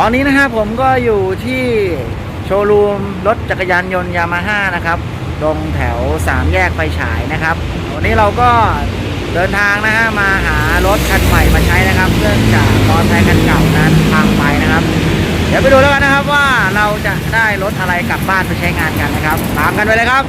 ตอนนี้นะครับผมก็อยู่ที่โชว์รูมรถจักรยานยนต์ยามาฮ่านะครับตรงแถวสามแยกไฟฉายนะครับ วันนี้เราก็เดินทางนะฮะมาหารถคันใหม่มาใช้นะครับเนื่องจากตอนใช้ค์คันเก่านั้นพังไปนะครับ เดี๋ยวไปดูแล้วกันนะครับว่าเราจะได้รถอะไรกลับบ้านไปใช้งานกันนะครับ ตามกันไปเลยครับ